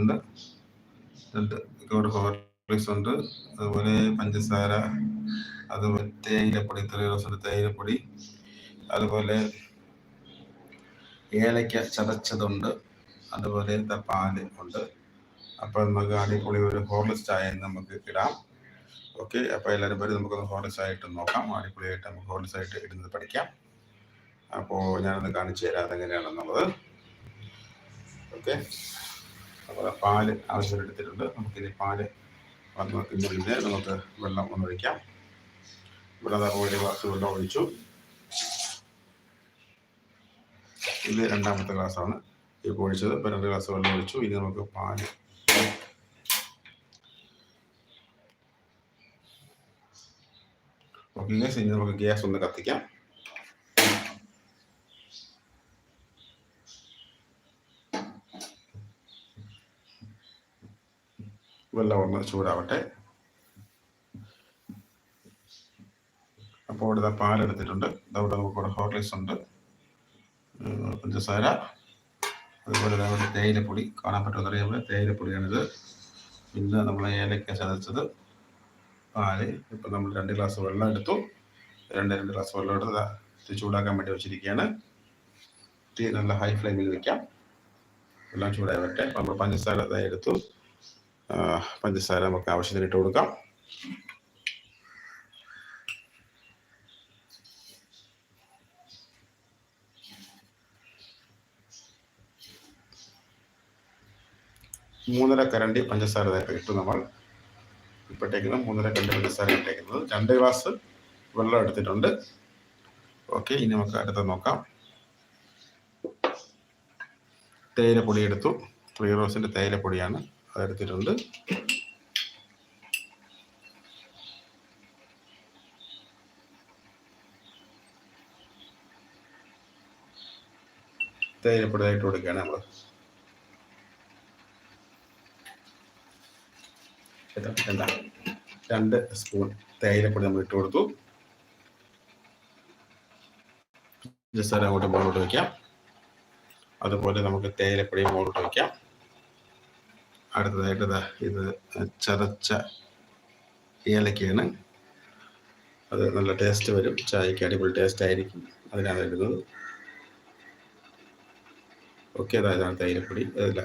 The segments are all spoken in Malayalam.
ഉണ്ട്. രണ്ട് കവർ ഹോർലിക്സ് ഉണ്ട്. അതുപോലെ പഞ്ചസാര അതുപോലെ തേയിലപ്പൊടി ത്രീ റോസിന്റെ തേയിലപ്പൊടി അതുപോലെ ഏലയ്ക്ക ചതച്ചതുണ്ട്. അതുപോലെ പാൽ ഉണ്ട്. അപ്പോൾ നമുക്ക് അടിപൊളി ഒരു ഹോർലിക്സ് ചായ നമുക്ക് ഇടാം. ഓക്കെ അപ്പോൾ എല്ലാവരും പേര് നമുക്കൊന്ന് ഹോർലിക്സ് ആയിട്ട് നോക്കാം. അടിപൊളിയായിട്ട് നമുക്ക് ഹോർലിക്സ് ആയിട്ട് ഇടുന്നത് പഠിക്കാം. അപ്പോൾ ഞാനൊന്ന് കാണിച്ചു തരാം അതെങ്ങനെയാണെന്നുള്ളത്. ഓക്കെ. അപ്പോൾ പാൽ ആവശ്യത്തിന് എടുത്തിട്ടുണ്ട് നമുക്കിനി പാൽ വന്ന് വെക്കുന്നതിന് നമുക്ക് വെള്ളം ഒന്ന് ഒഴിക്കാം. ഇവിടെ ഒരു ഗ്ലാസ് വെള്ളം ഒഴിച്ചു. ഇത് രണ്ടാമത്തെ ഗ്ലാസ്സാണ് ഇപ്പോൾ ഒഴിച്ചത് ഇപ്പം രണ്ട് ഗ്ലാസ് വെള്ളം ഒഴിച്ചു. ഇനി നമുക്ക് പാൽ ഓക്കെ ഇനി നമുക്ക് ഗ്യാസ് ഒന്ന് കത്തിക്കാം. വെള്ളം ഒന്ന് ചൂടാവട്ടെ. അപ്പോൾ ഇവിടെ പാലെടുത്തിട്ടുണ്ട് അവിടെ നമുക്കിവിടെ ഹോർലിക്സ് ഉണ്ട്. പഞ്ചസാര. അതുപോലെ അവിടെ തേയിലപ്പൊടി. കാണാൻ പറ്റുമെന്നറിയാമോ തേയിലപ്പൊടിയാണിത്. പിന്നെ നമ്മൾ ഏലക്ക ചതച്ചത് പാൽ. ഇപ്പം നമ്മൾ രണ്ട് ഗ്ലാസ് വെള്ളം എടുത്തു. രണ്ട് രണ്ട് ഗ്ലാസ് വെള്ളം എടുത്ത് ചൂടാക്കാൻ വേണ്ടി വെച്ചിരിക്കുകയാണ്. തീ നല്ല ഹൈ ഫ്ലെയിമിൽ വെക്കാം. എല്ലാം ചൂടായി വരട്ടെ. നമ്മൾ പഞ്ചസാര എടുത്തു. പഞ്ചസാര നമുക്ക് ആവശ്യത്തിന് ഇട്ട് കൊടുക്കാം. മൂന്നര കരണ്ടി പഞ്ചസാര ഇട്ട് നമ്മൾ. ഇപ്പോഴത്തേക്കുന്ന മൂന്നര കരണ്ടി പഞ്ചസാര ഇട്ടേക്കുന്നത്. രണ്ട് ഗ്ലാസ് വെള്ളം എടുത്തിട്ടുണ്ട്. ഓക്കെ ഇനി നമുക്ക് അടുത്ത നോക്കാം. തേയിലപ്പൊടി എടുത്തു. ത്രീ റോസിന്റെ തേയിലപ്പൊടിയാണ്. അതെടുത്തിട്ടുണ്ട്. തേയിലപ്പൊടിയായിട്ട് കൊടുക്കുകയാണ് നമ്മൾ എന്താ രണ്ട് സ്പൂൺ തേയിലപ്പൊടി നമ്മൾ ഇട്ട് കൊടുത്തു. ജസ്റ്റ് അങ്ങോട്ട് മുകളിലോട്ട് വയ്ക്കാം അതുപോലെ നമുക്ക് തേയിലപ്പൊടി മുകളിലോട്ട് വയ്ക്കാം അടുത്തതായിട്ട് ഇത് ചതച്ച ഏലക്കയാണ്. അത് നല്ല ടേസ്റ്റ് വരും. ചായക്ക് അടിപൊളി ടേസ്റ്റ് ആയിരിക്കും അതിനാണ് ഇടുന്നത് ഓക്കെ അതായതാണ് തൈരപ്പൊടി അതല്ല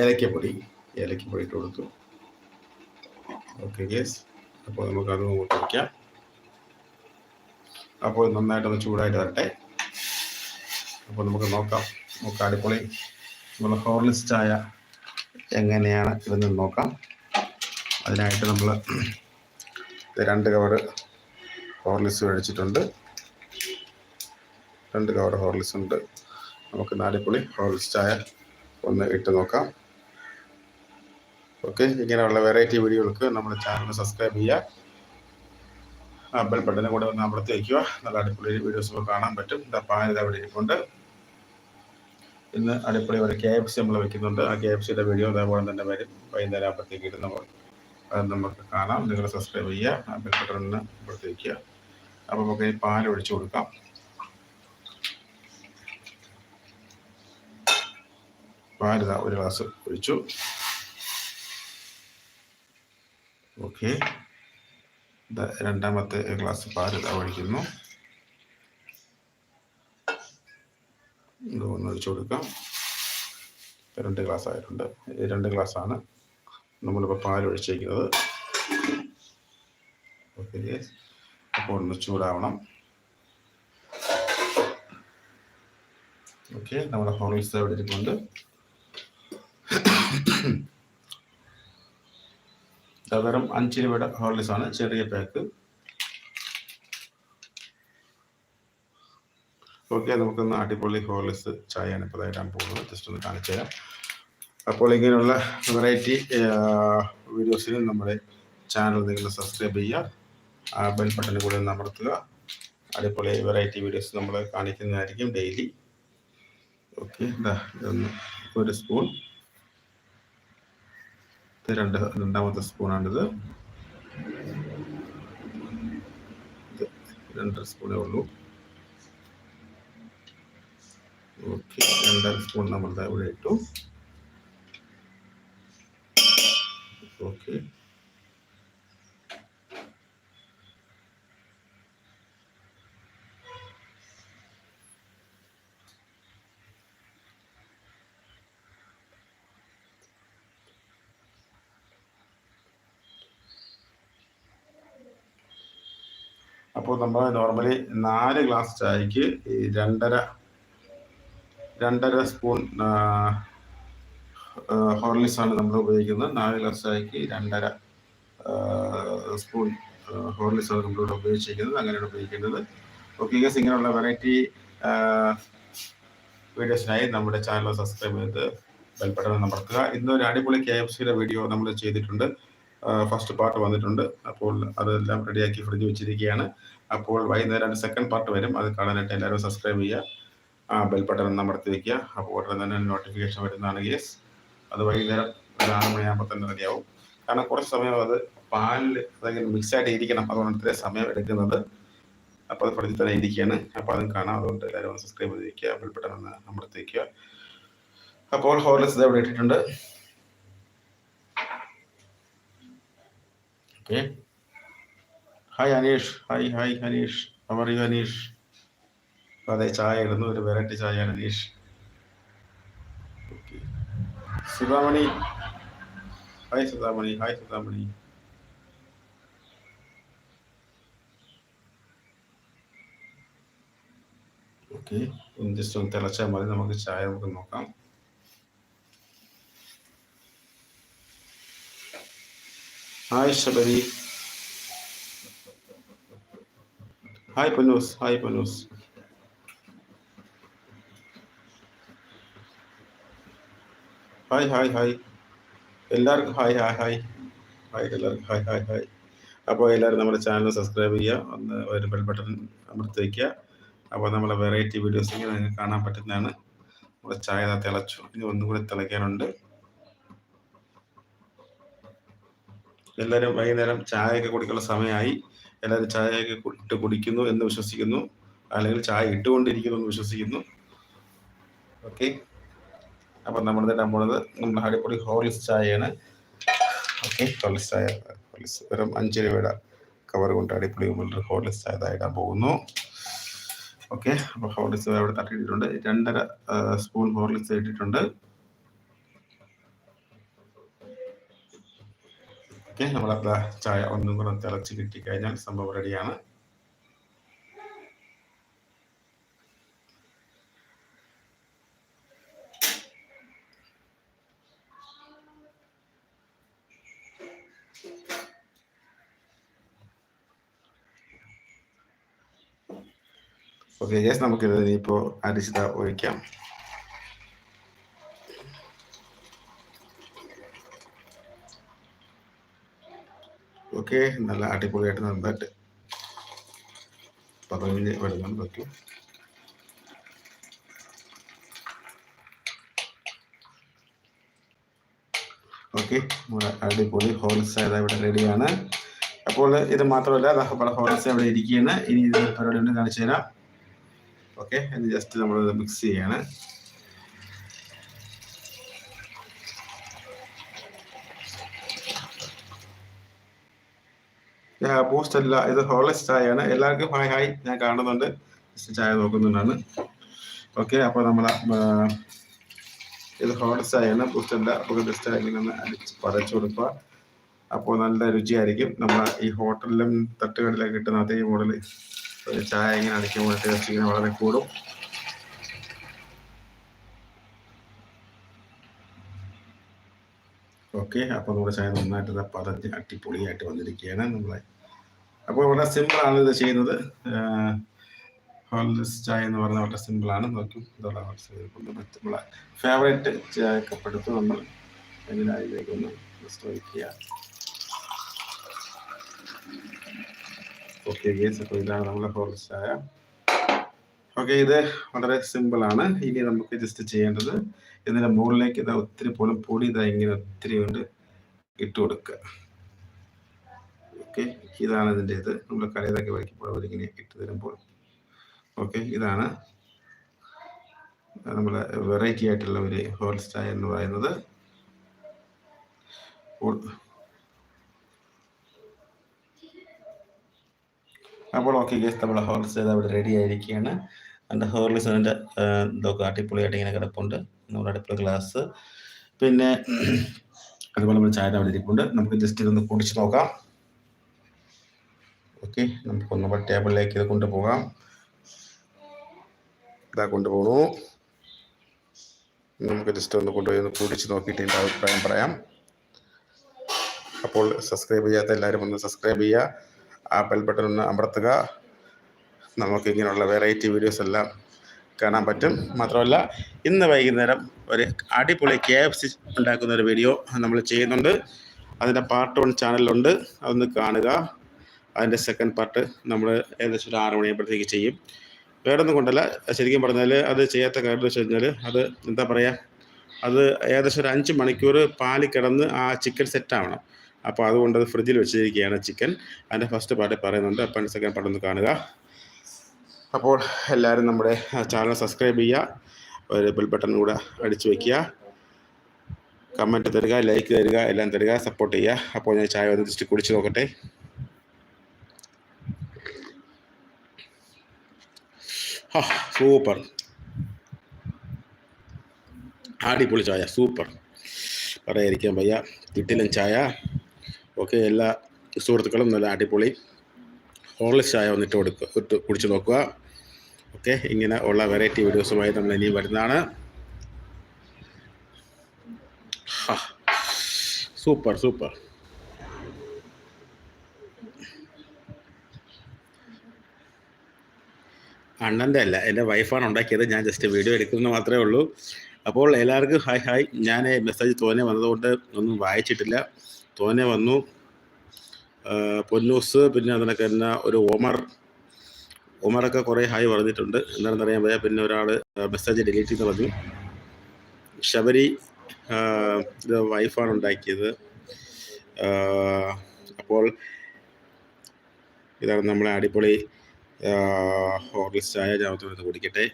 ഏലക്കപ്പൊടി ഏലക്കപ്പൊടി ഇട്ട് കൊടുത്തു. ഓക്കെ ഗേസ് അപ്പോൾ നമുക്ക് അതും അങ്ങോട്ട് വയ്ക്കാം അപ്പോൾ നന്നായിട്ടൊന്ന് ചൂടായിട്ട് വരട്ടെ. അപ്പോൾ നമുക്ക് നോക്കാം. നമുക്ക് അടിപൊളി നമ്മൾ ഹോർ ലിസ്റ്റായ എങ്ങനെയാണ് ഇതെന്ന് നോക്കാം. അതിനായിട്ട് നമ്മൾ രണ്ട് കവർ ഹോർലിക്സ് മേടിച്ചിട്ടുണ്ട്. രണ്ട് കവർ ഹോർലിക്സ് ഉണ്ട്. നമുക്ക് നാലിപ്പുളി ഹോർലിക്സ് ചായ ഒന്ന് ഇട്ട് നോക്കാം. ഓക്കെ ഇങ്ങനെയുള്ള വെറൈറ്റി വീഡിയോകൾക്ക് നമ്മുടെ ചാനൽ സബ്സ്ക്രൈബ് ചെയ്യുക. ബെൽ ബട്ടനെ കൂടെ ഒന്ന് അമർത്തി നല്ല അടിപൊളി വീഡിയോസ് കാണാൻ പറ്റും. പാനിത അവിടെ ഇരിപ്പുണ്ട്. ഇന്ന് അടിപൊളി ഒരു കെ എഫ് സി നമ്മൾ വെക്കുന്നുണ്ട്. ആ കെ എഫ് സിയുടെ വീഡിയോ അതേപോലെ തന്നെ വരും. വൈകുന്നേരം അപ്പോഴത്തേക്ക് ഇടുന്ന അത് നമുക്ക് കാണാം. നിങ്ങൾ സബ്സ്ക്രൈബ് ചെയ്യുക. ആ ബെൽ ബട്ടൺ അപ്പോഴത്തേക്ക് അപ്പോൾ നമുക്ക് ഈ പാൽ ഒഴിച്ചു കൊടുക്കാം. പാലിത ഒരു ഗ്ലാസ് ഒഴിച്ചു. ഓക്കെ രണ്ടാമത്തെ ഗ്ലാസ് പാലിത ഒഴിക്കുന്നു ഒന്ന് ഒഴിച്ചു കൊടുക്കാം. രണ്ട് ഗ്ലാസ് ആയിട്ടുണ്ട്. രണ്ട് ഗ്ലാസ്സാണ് നമ്മളിപ്പോൾ പാൽ ഒഴിച്ചേക്കുന്നത് ഓക്കെ അപ്പോൾ ഒന്ന് ചൂടാവണം. ഓക്കെ നമ്മുടെ ഹോർലിക്സ് ഇവിടെ ഇരിക്കുന്നുണ്ട് വെറും അഞ്ച് രൂപയുടെ ഹോർലിക്സ് ആണ്. ചെറിയ പാക്ക്. ഓക്കെ നമുക്കൊന്ന് അടിപൊളി ഹോർലിക്സ് ചായയാണ് ഇപ്പോൾ തരാൻ പോകുന്നത്. ജസ്റ്റ് ഒന്ന് കാണിച്ചു തരാം. അപ്പോൾ ഇങ്ങനെയുള്ള വെറൈറ്റി വീഡിയോസിന് നമ്മുടെ ചാനൽ നിങ്ങൾ സബ്സ്ക്രൈബ് ചെയ്യുക. ബെൽ ബട്ടണിൽ കൂടെ ഒന്ന് അമർത്തുക. അടിപൊളി വെറൈറ്റി വീഡിയോസ് നമ്മൾ കാണിക്കുന്നതായിരിക്കും ഡെയിലി ഓക്കെ ഒരു സ്പൂൺ രണ്ട് രണ്ടാമത്തെ സ്പൂണാണിത് രണ്ടര സ്പൂണേ ഉള്ളൂ. ഓക്കെ രണ്ടര സ്പൂൺ നമ്മൾ ഇവിടെ ഇട്ടു. ഓക്കെ അപ്പോൾ നമ്മൾ നോർമലി നാല് ഗ്ലാസ് ചായക്ക് രണ്ടര രണ്ടര സ്പൂൺ ഹോർലിക്സ് ആണ് നമ്മൾ ഉപയോഗിക്കുന്നത്. നാല് ഗ്ലാസ് ചായക്ക് രണ്ടര സ്പൂൺ ഹോർലിക്സ് ആണ് നമ്മളിവിടെ ഉപയോഗിച്ചിരിക്കുന്നത്. അങ്ങനെയാണ് ഉപയോഗിക്കേണ്ടത്. ഓക്കെ ഗസ് ഇങ്ങനെയുള്ള വെറൈറ്റി വീഡിയോസിനായി നമ്മുടെ ചാനൽ സബ്സ്ക്രൈബ് ചെയ്ത് ബെൽബട്ടൺ അമർത്തുക. ഒരു അടിപൊളി കെ എഫ് സിയുടെ വീഡിയോ നമ്മൾ ചെയ്തിട്ടുണ്ട്. ഫസ്റ്റ് പാർട്ട് വന്നിട്ടുണ്ട്. അപ്പോൾ അതെല്ലാം റെഡിയാക്കി ഫ്രിഡ്ജ് വെച്ചിരിക്കുകയാണ്. അപ്പോൾ വൈകുന്നേരം സെക്കൻഡ് പാർട്ട് വരും. അത് കാണാനായിട്ട് എല്ലാവരും സബ്സ്ക്രൈബ് ചെയ്യുക. ബെൽ ബട്ടൺ അമർത്തി വെക്കുക. അപ്പോൾ ഉടനെ തന്നെ നോട്ടിഫിക്കേഷൻ വരുന്നതാണ് യെസ് അത് വൈകുന്നേരം ഒരു ആറ് മണിയാകുമ്പോൾ തന്നെ റെഡിയാവും. കാരണം കുറച്ച് സമയം അത് പാലിൽ മിക്സ് ആയിട്ട് ഇരിക്കണം. അതുകൊണ്ട് ഇത്രയും സമയം എടുക്കുന്നത്. അപ്പോൾ അത് പഠിച്ച് തന്നെ ഇരിക്കുകയാണ്. അപ്പോൾ അതും കാണാം. അതുകൊണ്ട് എല്ലാവരും സബ്സ്ക്രൈബ് ചെയ്ത് വയ്ക്കുക ബെൽ ബട്ടൺ ഒന്ന് അമർത്തി അപ്പോൾ ഹോർലിക്സ് ഇതവിടെ ഇട്ടിട്ടുണ്ട്. Okay hi Aneesh. Hi hi Aneesh. How are you Aneesh? അതെ ചായ ഇടുന്നു. ഒരു വെറൈറ്റി ചായയാണ് okay Sudhamani. Hi Sudhamani. Hi Sudhamani. Okay just ഒന്ന് തിളച്ചാൽ മതി. നമുക്ക് ചായ നമുക്ക് നോക്കാം. Hi Sabari. Hi Panoos hi Panoos hi hi hi. എല്ലാവർക്കും ഹായ് ഹായ് ഹായ്. ഹായ് എല്ലാവർക്കും ഹായ് ഹായ് ഹായ്. അപ്പോൾ എല്ലാവരും നമ്മുടെ ചാനൽ സബ്സ്ക്രൈബ് ചെയ്യുക ഒന്ന് ഒരു ബെൽ ബട്ടൺ അമർത്തി വയ്ക്കുക. അപ്പോൾ നമ്മളെ വെറൈറ്റി വീഡിയോസ് ഇങ്ങനെ നിങ്ങൾക്ക് കാണാൻ പറ്റുന്നതാണ്. നമ്മുടെ ചായ തിളച്ചു. ഇനി ഒന്നും കൂടി തിളയ്ക്കാനുണ്ട്. എല്ലാവരും വൈകുന്നേരം ചായയൊക്കെ കുടിക്കാനുള്ള സമയമായി. എല്ലാവരും ചായയൊക്കെ ഇട്ട് കുടിക്കുന്നു എന്ന് വിശ്വസിക്കുന്നു. അല്ലെങ്കിൽ ചായ ഇട്ടുകൊണ്ടിരിക്കുന്നു എന്ന് വിശ്വസിക്കുന്നു. ഓക്കെ അപ്പം നമ്മൾ ഇടാൻ പോണത് നമ്മുടെ ഹോർലിസ് ഹോളിസ് ചായയാണ്. ഓക്കെ ഹോളിസ് ചായ. ഹോളിസ് വെറും അഞ്ച് രൂപയുടെ കവർ കൊണ്ട് അടിപൊളി നമ്മൾ ഹോളിസ് ചായ ഇടാൻ പോകുന്നു. ഓക്കെ അപ്പോൾ ഹോർലിക്സ് അവിടെ തട്ടിയിട്ടുണ്ട് രണ്ടര സ്പൂൺ ഹോർലിക്സ് ഇട്ടിട്ടുണ്ട്. ഓക്കെ നമ്മളെ ചായ ഒന്നും കൂടെ തിളച്ച് കിട്ടിക്കഴിഞ്ഞാൽ സംഭവം റെഡിയാണ് ഓക്കെ യെസ് നമുക്കിത് ഇനിയിപ്പോൾ അരിശിത ഒഴിക്കാം ഓക്കെ നല്ല അടിപൊളിയായിട്ട് നന്നായിട്ട് പതഞ്ഞ് വെള്ളം വയ്ക്കും ഓക്കെ നമ്മുടെ അടിപൊളി ഹോൾസ് ഇവിടെ റെഡിയാണ് അപ്പോൾ ഇത് മാത്രമല്ല ഹോൾസ് ഇവിടെ ഇരിക്കുകയാണ്. ഇനി ഇത് പരിപാടി കാണിച്ചു തരാം. ഓക്കെ ഇത് ജസ്റ്റ് നമ്മൾ മിക്സ് ചെയ്യാണ്. പോസ്റ്റ് അല്ല ഇത് ഹോളസ് ചായയാണ്. എല്ലാവർക്കും ഹായ് ഹായ് ഞാൻ കാണുന്നുണ്ട്. ചായ നോക്കുന്നുണ്ടാണ്. ഓക്കെ അപ്പോൾ നമ്മൾ ഇത് ഹോളസ് ചായയാണ്. പോസ്റ്റ് അല്ല അപ്പോൾ ജസ്റ്റ് ഇങ്ങനെ അടിച്ച് പതച്ചു കൊടുക്കുക. അപ്പോൾ നല്ല രുചിയായിരിക്കും. നമ്മൾ ഈ ഹോട്ടലിലും തട്ടുകടലിലും കിട്ടുന്ന അതേ മോഡൽ ചായ ഇങ്ങനെ അടിക്കുമ്പോൾ ടേസ്റ്റ് ഇങ്ങനെ വളരെ കൂടും ഓക്കെ അപ്പോൾ നമ്മുടെ ചായ നന്നായിട്ട് പതഞ്ഞ് അടിപൊളിയായിട്ട് വന്നിരിക്കുകയാണ് നമ്മളെ. അപ്പോൾ വളരെ സിമ്പിളാണ് ഇത് ചെയ്യുന്നത്. ചായ എന്ന് പറയുന്നത് വളരെ സിമ്പിളാണ് നോക്കും നമ്മളെ ഫേവറേറ്റ് ചായക്കപ്പെടുത്ത് നമ്മൾ ഒന്ന് ജസ്റ്റ് വയ്ക്കുക ഓക്കെ ഗേസ് അപ്പോൾ ഇതാണ് നമ്മുടെ ചായ. ഓക്കെ ഇത് വളരെ സിമ്പിൾ ആണ്. ഇനി നമുക്ക് ജസ്റ്റ് ചെയ്യേണ്ടത് ഇതിന്റെ മുകളിലേക്ക് ഇതാ ഒത്തിരി പോലും പൊടി ഇതാ ഇങ്ങനെ ഒത്തിരി കൊണ്ട് ഇട്ട് കൊടുക്കുക. ഓക്കെ ഇതാണ് ഇതിന്റെ ഇത്. നമ്മൾ കടയിലൊക്കെ വയ്ക്കുമ്പോൾ അവരിങ്ങനെ ഇട്ട് തരുമ്പോൾ. ഓക്കെ ഇതാണ് നമ്മളെ വെറൈറ്റി ആയിട്ടുള്ള ഒരു ഹോൾ ചായ എന്ന് പറയുന്നത്. അപ്പോൾ ഓക്കെ ഗേസ് നമ്മൾ ഹോർലിസ് അവിടെ റെഡി ആയിരിക്കുകയാണ്. എന്റെ ഹോർലിസ് അതിന്റെ ഇതൊക്കെ അടിപൊളിയായിട്ട് ഇങ്ങനെ കിടപ്പുണ്ട്. നമ്മുടെ അടുപ്പുള്ള ഗ്ലാസ് പിന്നെ അതുപോലെ നമ്മൾ ചായ അവിടെ ഇരിപ്പുണ്ട്. നമുക്ക് ജസ്റ്റ് ഇതൊന്ന് കുടിച്ച് നോക്കാം. ഓക്കെ നമുക്കൊന്ന് ടേബിളിലേക്ക് ഇത് കൊണ്ടുപോകാം. ഇതാ കൊണ്ടുപോകണു നമുക്ക് ജസ്റ്റ് ഒന്ന് കൊണ്ടുപോയി ഒന്ന് കുടിച്ച് നോക്കിയിട്ട് എന്റെ അഭിപ്രായം പറയാം. അപ്പോൾ സബ്സ്ക്രൈബ് ചെയ്യാത്ത എല്ലാവരും ഒന്ന് സബ്സ്ക്രൈബ് ചെയ്യുക. ആ ബെൽ ബട്ടൺ ഒന്ന് അമർത്തുക. നമുക്ക് ഇങ്ങനെയുള്ള വെറൈറ്റി വീഡിയോസ് എല്ലാം കാണാൻ പറ്റും. മാത്രമല്ല ഇന്ന് വൈകുന്നേരം ഒരു അടിപൊളി കെ എഫ് സി ഉണ്ടാക്കുന്ന ഒരു വീഡിയോ നമ്മൾ ചെയ്യുന്നുണ്ട്. അതിന്റെ പാർട്ട് വൺ ചാനലിലുണ്ട് അതൊന്ന് കാണുക. അതിന്റെ സെക്കൻഡ് പാർട്ട് നമ്മൾ ഏകദേശം ഒരു ആറ് മണിയാകുമ്പോഴത്തേക്ക് ചെയ്യും. വേറെ ഒന്നും കൊണ്ടല്ല. ശരിക്കും പറഞ്ഞാൽ അത് ചെയ്യാത്ത കാര്യം എന്ന് വെച്ച് കഴിഞ്ഞാൽ അത് എന്താ പറയുക അത് ഏകദേശം ഒരു അഞ്ച് മണിക്കൂർ പാലിൽ കിടന്ന് ആ ചിക്കൻ സെറ്റ് ആവണം. അപ്പോൾ അതുകൊണ്ട് അത് ഫ്രിഡ്ജിൽ വെച്ചിരിക്കുകയാണ് ചിക്കൻ അതിന്റെ ഫസ്റ്റ് പാർട്ട് പറയുന്നുണ്ട്. അതിന്റെ സെക്കൻഡ് പാർട്ട് ഒന്ന് കാണുക. അപ്പോൾ എല്ലാവരും നമ്മുടെ ചാനൽ സബ്സ്ക്രൈബ് ചെയ്യുക. ഒരു ബെൽ ബട്ടൺ കൂടെ അടിച്ചു വയ്ക്കുക കമന്റ് തരിക ലൈക്ക് തരിക എല്ലാം തരിക സപ്പോർട്ട് ചെയ്യുക. അപ്പോൾ ഞാൻ ചായ ഒന്ന് ജസ്റ്റ് കുടിച്ച് നോക്കട്ടെ. സൂപ്പർ അടിപൊളി ചായ സൂപ്പർ പറയാതിരിക്കാൻ വയ്യ. കിട്ടിലും ചായ. ഓക്കെ എല്ലാ സുഹൃത്തുക്കളും നല്ല അടിപൊളി ഹോർലിസ് ചായ വന്നിട്ട് കൊടുക്കുക ഇട്ട് കുടിച്ച് നോക്കുക. ഓക്കെ ഇങ്ങനെ ഉള്ള വെറൈറ്റി വീഡിയോസുമായി നമ്മൾ ഇനിയും വരുന്നതാണ്. സൂപ്പർ സൂപ്പർ അണ്ണന്റെ അല്ല എന്റെ വൈഫാണ് ഉണ്ടാക്കിയത്. ഞാൻ ജസ്റ്റ് വീഡിയോ എടുക്കുന്നത് മാത്രമേ ഉള്ളൂ. അപ്പോൾ എല്ലാവർക്കും ഹായ് ഹായ് ഞാൻ മെസ്സേജ് തോനെ വന്നതുകൊണ്ട് ഒന്നും വായിച്ചിട്ടില്ല. തോനെ വന്നു. പൊന്നൂസ് പിന്നെ അതിനൊക്കെ തന്നെ ഒരു ഒമർ. ഒമറൊക്കെ കുറേ ഹായ് പറഞ്ഞിട്ടുണ്ട്. എന്താണെന്ന് അറിയാൻ പിന്നെ ഒരാൾ മെസ്സേജ് ഡിലീറ്റ് ചെയ്ത് പറഞ്ഞു ശബരി ഇത് വൈഫാണ് ഉണ്ടാക്കിയത്. അപ്പോൾ ഇതാണ് നമ്മളെ അടിപൊളി ചായ ജാമത്തോട് കുടിക്കട്ടെ.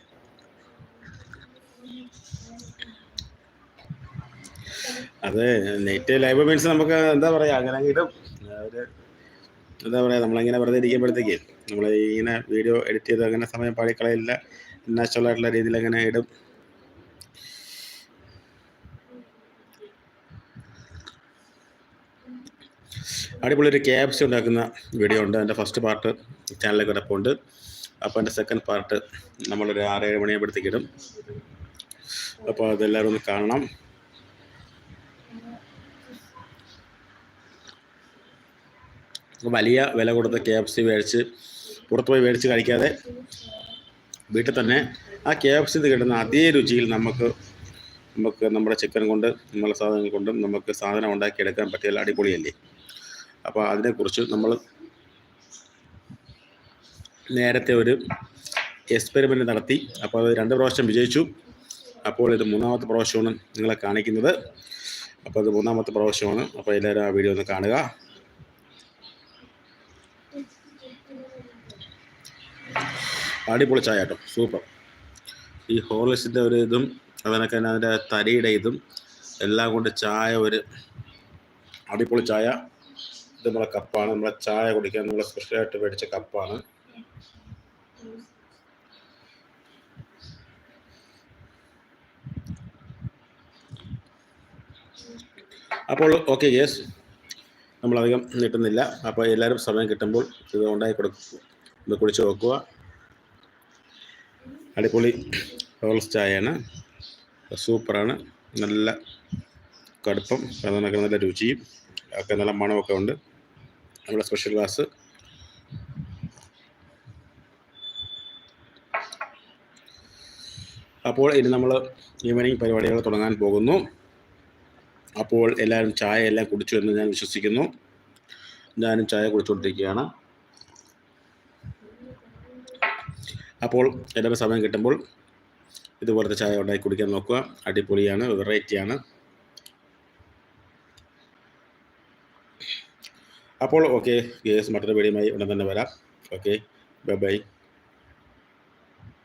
അത് നെറ്റ് ലൈവ് മീൻസ് നമുക്ക് എന്താ പറയുക അങ്ങനെ ഇടും ഒരു എന്താ പറയുക നമ്മളിങ്ങനെ വെറുതെ ഇരിക്കുമ്പോഴത്തേക്ക് നമ്മൾ ഇങ്ങനെ വീഡിയോ എഡിറ്റ് ചെയ്ത് അങ്ങനെ സമയം പാടിക്കളയില്ല നാച്ചുറൽ ആയിട്ടുള്ള രീതിയിൽ അങ്ങനെ ഇടും. അടിപൊളി ഒരു ക്യാബ്സ് ഉണ്ടാക്കുന്ന വീഡിയോ ഉണ്ട്. അതിന്റെ ഫസ്റ്റ് പാർട്ട് ചാനലിൽ കിടപ്പുണ്ട് അപ്പോൾ എന്റെ സെക്കൻഡ് പാർട്ട് നമ്മളൊരു ആറേഴ് മണിയാകുമ്പോഴത്തേക്കിടും അപ്പോൾ അതെല്ലാവരും ഒന്ന് കാണണം. വലിയ വില കൊടുത്ത് കെ എഫ് സി മേടിച്ച് പുറത്ത് പോയി മേടിച്ച് കഴിക്കാതെ വീട്ടിൽ തന്നെ ആ കെ എഫ് സി കിട്ടുന്ന അതേ രുചിയിൽ നമുക്ക് നമുക്ക് നമ്മുടെ ചിക്കൻ കൊണ്ട് നമ്മളെ സാധനങ്ങൾ കൊണ്ടും നമുക്ക് സാധനം ഉണ്ടാക്കിയെടുക്കാൻ പറ്റിയാൽ അടിപൊളിയല്ലേ? അപ്പോൾ അതിനെക്കുറിച്ച് നമ്മൾ നേരത്തെ ഒരു എക്സ്പെരിമെന്റ് നടത്തി. അപ്പോൾ അത് രണ്ട് പ്രാവശ്യം വിജയിച്ചു. അപ്പോൾ ഇത് മൂന്നാമത്തെ പ്രാവശ്യമാണ് നിങ്ങളെ കാണിക്കുന്നത്. അപ്പോൾ അത് മൂന്നാമത്തെ പ്രാവശ്യമാണ്. അപ്പോൾ എല്ലാവരും ആ വീഡിയോ ഒന്ന് കാണുക. അടിപൊളി ചായ കേട്ടോ സൂപ്പർ. ഈ ഹോർലിക്സിന്റെ ഒരു ഇതും അതിനൊക്കെ തന്നെ അതിന്റെ തരിയുടെ ഇതും എല്ലാം കൊണ്ട് ചായ ഒരു അടിപൊളി ചായ. ഇത് നമ്മളെ കപ്പാണ്. നമ്മളെ ചായ കുടിക്കാൻ നമ്മളെ സ്പെഷ്യലായിട്ട് മേടിച്ച കപ്പാണ്. അപ്പോൾ ഓക്കെ യെസ് നമ്മളധികം നീട്ടുന്നില്ല. അപ്പോൾ എല്ലാവരും സമയം കിട്ടുമ്പോൾ ഇത് ഉണ്ടാക്കി കൊടുക്കും. ഇത് കുടിച്ച് നോക്കുക. അടിപൊളി റോൾസ് ചായയാണ്. സൂപ്പറാണ്. നല്ല കടുപ്പം അതിനൊക്കെ നല്ല രുചിയും ഒക്കെ നല്ല മണമൊക്കെ ഉണ്ട്. നമ്മുടെ സ്പെഷ്യൽ ക്ലാസ് അപ്പോൾ ഇനി നമ്മൾ ഈവനിങ് പരിപാടികൾ തുടങ്ങാൻ പോകുന്നു. അപ്പോൾ എല്ലാവരും ചായ എല്ലാം കുടിച്ചു എന്ന് ഞാൻ വിശ്വസിക്കുന്നു. ഞാനും ചായ കുടിച്ചുകൊണ്ടിരിക്കുകയാണ്. അപ്പോൾ എല്ലാവരും സമയം കിട്ടുമ്പോൾ ഇതുപോലത്തെ ചായ ഉണ്ടാക്കി കുടിക്കാൻ നോക്കുക. അടിപൊളിയാണ് വെറൈറ്റിയാണ് അപ്പോൾ ഓക്കെ ഗേസ് മറ്റൊരു വീഡിയോയുമായി ഉടൻ തന്നെ വരാം. Okay bye bye